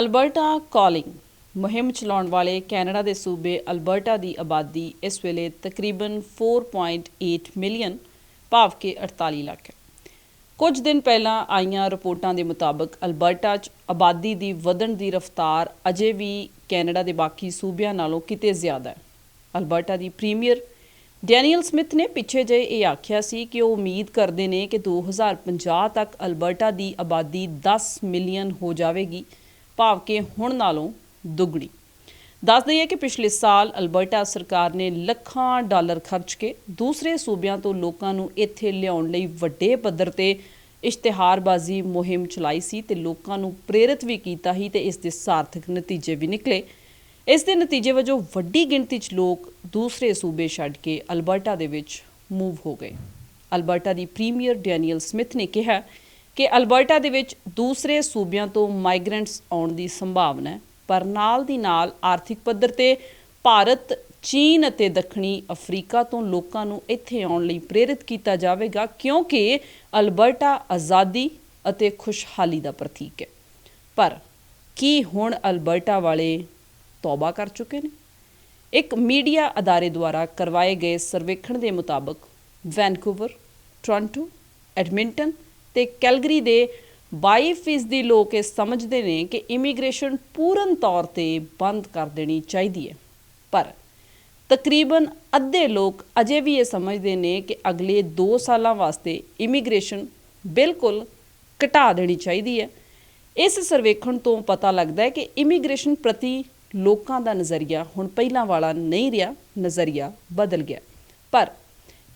Alberta calling ਮੁਹਿੰਮ ਚਲਾਉਣ ਵਾਲੇ ਕੈਨੇਡਾ ਦੇ ਸੂਬੇ ਅਲਬਰਟਾ ਦੀ ਆਬਾਦੀ ਇਸ ਵੇਲੇ ਤਕਰੀਬਨ 4.8 ਮਿਲੀਅਨ, ਭਾਵ ਕਿ 48 ਲੱਖ ਹੈ। ਕੁਝ ਦਿਨ ਪਹਿਲਾਂ ਆਈਆਂ ਰਿਪੋਰਟਾਂ ਦੇ ਮੁਤਾਬਕ ਅਲਬਰਟਾ 'ਚ ਆਬਾਦੀ ਦੀ ਵਧਣ ਦੀ ਰਫ਼ਤਾਰ ਅਜੇ ਵੀ ਕੈਨੇਡਾ ਦੇ ਬਾਕੀ ਸੂਬਿਆਂ ਨਾਲੋਂ ਕਿਤੇ ਜ਼ਿਆਦਾ ਹੈ। ਅਲਬਰਟਾ ਦੀ ਪ੍ਰੀਮੀਅਰ ਡੈਨੀਅਲ ਸਮਿਥ ਨੇ ਪਿੱਛੇ ਜੇ ਇਹ ਆਖਿਆ ਸੀ ਕਿ ਉਹ ਉਮੀਦ ਕਰਦੇ ਨੇ ਕਿ 2050 ਤੱਕ ਅਲਬਰਟਾ ਦੀ ਆਬਾਦੀ 10 ਮਿਲੀਅਨ ਹੋ ਜਾਵੇਗੀ। ਭਾਵ ਕਿ ਹੁਣ ਨਾਲੋਂ ਦੁੱਗਣੀ। ਦੱਸ ਦਈਏ ਕਿ ਪਿਛਲੇ ਸਾਲ ਅਲਬਰਟਾ ਸਰਕਾਰ ਨੇ ਲੱਖਾਂ ਡਾਲਰ ਖਰਚ ਕੇ ਦੂਸਰੇ ਸੂਬਿਆਂ ਤੋਂ ਲੋਕਾਂ ਨੂੰ ਇੱਥੇ ਲਿਆਉਣ ਲਈ ਵੱਡੇ ਪੱਧਰ ਤੇ ਇਸ਼ਤਿਹਾਰਬਾਜ਼ੀ ਮੁਹਿੰਮ ਚਲਾਈ ਸੀ ਤੇ ਲੋਕਾਂ ਨੂੰ ਪ੍ਰੇਰਿਤ ਵੀ ਕੀਤਾ ਹੀ ਤੇ ਇਸ ਦੇ ਸਾਰਥਕ ਨਤੀਜੇ ਵੀ ਨਿਕਲੇ। ਇਸ ਦੇ ਨਤੀਜੇ ਵਜੋਂ ਵੱਡੀ ਗਿਣਤੀ 'ਚ ਲੋਕ ਦੂਸਰੇ ਸੂਬੇ ਛੱਡ ਕੇ ਅਲਬਰਟਾ ਦੇ ਵਿੱਚ ਮੂਵ ਹੋ ਗਏ। ਅਲਬਰਟਾ ਦੀ ਪ੍ਰੀਮੀਅਰ ਡੈਨੀਅਲ ਸਮਿਥ ਨੇ ਕਿਹਾ ਕਿ ਅਲਬਰਟਾ ਦੇ ਵਿੱਚ ਦੂਸਰੇ ਸੂਬਿਆਂ ਤੋਂ ਮਾਈਗ੍ਰੈਂਟਸ ਆਉਣ ਦੀ ਸੰਭਾਵਨਾ ਹੈ, ਪਰ ਨਾਲ ਦੀ ਨਾਲ ਆਰਥਿਕ ਪੱਧਰ ਤੇ ਭਾਰਤ, ਚੀਨ ਅਤੇ ਦੱਖਣੀ ਅਫਰੀਕਾ ਤੋਂ ਲੋਕਾਂ ਨੂੰ ਇੱਥੇ ਆਉਣ ਲਈ ਪ੍ਰੇਰਿਤ ਕੀਤਾ ਜਾਵੇਗਾ ਕਿਉਂਕਿ ਅਲਬਰਟਾ ਆਜ਼ਾਦੀ ਅਤੇ ਖੁਸ਼ਹਾਲੀ ਦਾ ਪ੍ਰਤੀਕ ਹੈ। ਪਰ ਕੀ ਹੁਣ ਅਲਬਰਟਾ ਵਾਲੇ ਤੌਬਾ ਕਰ ਚੁੱਕੇ ਨੇ? ਇੱਕ ਮੀਡੀਆ ਅਦਾਰੇ ਦੁਆਰਾ ਕਰਵਾਏ ਗਏ ਸਰਵੇਖਣ ਦੇ ਮੁਤਾਬਕ ਵੈਨਕੂਵਰ, ਟੋਰਾਂਟੋ, ਐਡਮਿੰਟਨ ਤੇ ਕੈਲਗਰੀ ਦੇ 22% ਲੋਕ ਇਹ ਸਮਝਦੇ ਨੇ ਕਿ ਇਮੀਗ੍ਰੇਸ਼ਨ ਪੂਰਨ ਤੌਰ ਤੇ ਬੰਦ ਕਰ ਦੇਣੀ ਚਾਹੀਦੀ ਹੈ। ਪਰ ਤਕਰੀਬਨ ਅੱਧੇ ਲੋਕ ਅਜੇ ਵੀ ਇਹ ਸਮਝਦੇ ਨੇ ਕਿ ਅਗਲੇ 2 ਸਾਲਾਂ ਵਾਸਤੇ ਇਮੀਗ੍ਰੇਸ਼ਨ ਬਿਲਕੁਲ ਘਟਾ ਦੇਣੀ ਚਾਹੀਦੀ ਹੈ। ਇਸ ਸਰਵੇਖਣ ਤੋਂ ਪਤਾ ਲੱਗਦਾ ਹੈ ਕਿ ਇਮੀਗ੍ਰੇਸ਼ਨ ਪ੍ਰਤੀ ਲੋਕਾਂ ਦਾ ਨਜ਼ਰੀਆ ਹੁਣ ਪਹਿਲਾਂ ਵਾਲਾ ਨਹੀਂ ਰਿਹਾ, ਨਜ਼ਰੀਆ ਬਦਲ ਗਿਆ। ਪਰ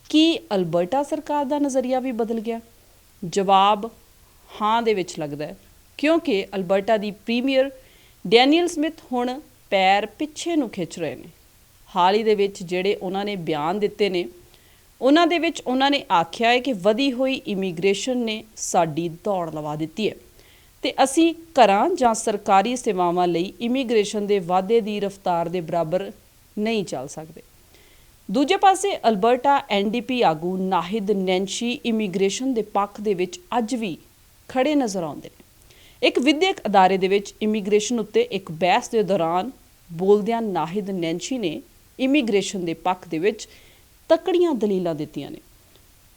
ਕੀ ਅਲਬਰਟਾ ਸਰਕਾਰ ਦਾ ਨਜ਼ਰੀਆ ਵੀ ਬਦਲ ਗਿਆ? ਜਵਾਬ ਹਾਂ ਦੇ ਵਿੱਚ ਲੱਗਦਾ ਹੈ, ਕਿਉਂਕਿ ਅਲਬਰਟਾ ਦੀ ਪ੍ਰੀਮੀਅਰ ਡੈਨੀਅਲ ਸਮਿਥ ਹੁਣ ਪੈਰ ਪਿੱਛੇ ਨੂੰ ਖਿੱਚ ਰਹੇ ਨੇ। ਹਾਲ ਹੀ ਦੇ ਵਿੱਚ ਜਿਹੜੇ ਉਹਨਾਂ ਨੇ ਬਿਆਨ ਦਿੱਤੇ ਨੇ, ਉਹਨਾਂ ਦੇ ਵਿੱਚ ਉਹਨਾਂ ਨੇ ਆਖਿਆ ਹੈ ਕਿ ਵਧੀ ਹੋਈ ਇਮੀਗ੍ਰੇਸ਼ਨ ਨੇ ਸਾਡੀ ਦੌੜ ਲਵਾ ਦਿੱਤੀ ਹੈ। ਤੇ ਅਸੀਂ ਘਰਾਂ ਜਾਂ ਸਰਕਾਰੀ ਸੇਵਾਵਾਂ ਲਈ ਇਮੀਗ੍ਰੇਸ਼ਨ ਦੇ ਵਾਧੇ ਦੀ ਰਫ਼ਤਾਰ ਦੇ ਬਰਾਬਰ ਨਹੀਂ ਚੱਲ ਸਕਦੇ। ਦੂਜੇ ਪਾਸੇ ਅਲਬਰਟਾ ਐਨਡੀਪੀ ਆਗੂ ਨਾਹਿਦ ਨੈਂਸ਼ੀ ਇਮੀਗ੍ਰੇਸ਼ਨ ਦੇ ਪੱਖ ਦੇ ਵਿੱਚ ਅੱਜ ਵੀ ਖੜੇ ਨਜ਼ਰ ਆਉਂਦੇ ਨੇ। ਇੱਕ ਵਿਦਿਅਕ ਅਦਾਰੇ ਦੇ ਵਿੱਚ ਇਮੀਗ੍ਰੇਸ਼ਨ ਉੱਤੇ ਇੱਕ ਬਹਿਸ ਦੇ ਦੌਰਾਨ ਬੋਲਦਿਆਂ ਨਾਹਿਦ ਨੈਂਸ਼ੀ ਨੇ ਇਮੀਗ੍ਰੇਸ਼ਨ ਦੇ ਪੱਖ ਦੇ ਵਿੱਚ ਤਕੜੀਆਂ ਦਲੀਲਾਂ ਦਿੱਤੀਆਂ ਨੇ।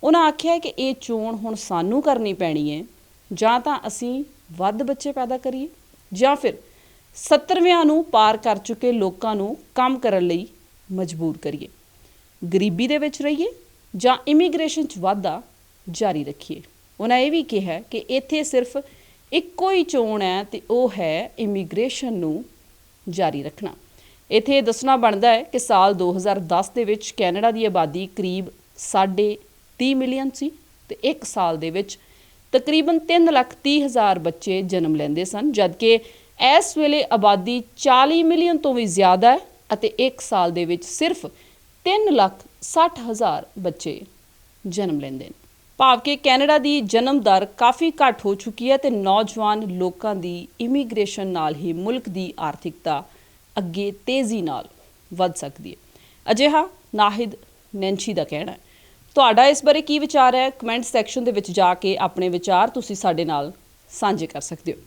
ਉਹਨਾਂ ਆਖਿਆ ਕਿ ਇਹ ਚੋਣ ਹੁਣ ਸਾਨੂੰ ਕਰਨੀ ਪੈਣੀ ਹੈ ਜਾਂ ਤਾਂ ਅਸੀਂ ਵੱਧ ਬੱਚੇ ਪੈਦਾ ਕਰੀਏ, ਜਾਂ ਫਿਰ 70ਵਿਆਂ ਨੂੰ ਪਾਰ ਕਰ ਚੁੱਕੇ ਲੋਕਾਂ ਨੂੰ ਕੰਮ ਕਰਨ ਲਈ ਮਜਬੂਰ ਕਰੀਏ। ਗਰੀਬੀ ਦੇ ਵਿੱਚ ਰਹੀਏ ਜਾਂ ਇਮੀਗ੍ਰੇਸ਼ਨ 'ਚ ਵਾਧਾ ਜਾਰੀ ਰੱਖੀਏ। ਉਹਨਾਂ ਇਹ ਵੀ ਕਿਹਾ ਕਿ ਇੱਥੇ ਸਿਰਫ ਇੱਕੋ ਹੀ ਚੋਣ ਹੈ ਤੇ ਉਹ ਹੈ ਇਮੀਗ੍ਰੇਸ਼ਨ ਨੂੰ ਜਾਰੀ ਰੱਖਣਾ। ਇੱਥੇ ਦੱਸਣਾ ਬਣਦਾ ਹੈ ਕਿ ਸਾਲ 2010 ਦੇ ਵਿੱਚ ਕੈਨੇਡਾ ਦੀ ਆਬਾਦੀ ਕਰੀਬ 30 ਮਿਲੀਅਨ ਸੀ ਤੇ ਇੱਕ ਸਾਲ ਦੇ ਵਿੱਚ ਤਕਰੀਬਨ 3 ਲੱਖ 30 ਹਜ਼ਾਰ ਬੱਚੇ ਜਨਮ ਲੈਂਦੇ ਸਨ, ਜਦਕਿ ਇਸ ਵੇਲੇ ਆਬਾਦੀ 40 ਮਿਲੀਅਨ ਤੋਂ ਵੀ ਜ਼ਿਆਦਾ ਹੈ ਅਤੇ ਇੱਕ ਸਾਲ ਦੇ ਵਿੱਚ ਸਿਰਫ 3 ਲੱਖ 60 ਹਜ਼ਾਰ ਬੱਚੇ ਜਨਮ ਲੈਂਦੇ ਨੇ। ਭਾਵ ਕਿ ਕੈਨੇਡਾ ਦੀ ਜਨਮ ਦਰ ਕਾਫੀ ਘੱਟ ਹੋ ਚੁੱਕੀ ਹੈ ਤੇ ਨੌਜਵਾਨ ਲੋਕਾਂ ਦੀ ਇਮੀਗ੍ਰੇਸ਼ਨ ਨਾਲ ਹੀ ਮੁਲਕ ਦੀ ਆਰਥਿਕਤਾ ਅੱਗੇ ਤੇਜ਼ੀ ਨਾਲ ਵੱਧ ਸਕਦੀ ਹੈ। ਅਜਿਹਾ ਨਾਹਿਦ ਨੈਂਚੀ ਦਾ ਕਹਿਣਾ ਹੈ। ਤੁਹਾਡਾ ਇਸ ਬਾਰੇ ਕੀ ਵਿਚਾਰ ਹੈ? ਕਮੈਂਟ ਸੈਕਸ਼ਨ ਦੇ ਵਿੱਚ ਜਾ ਕੇ ਆਪਣੇ ਵਿਚਾਰ ਤੁਸੀਂ ਸਾਡੇ ਨਾਲ ਸਾਂਝੇ ਕਰ ਸਕਦੇ ਹੋ।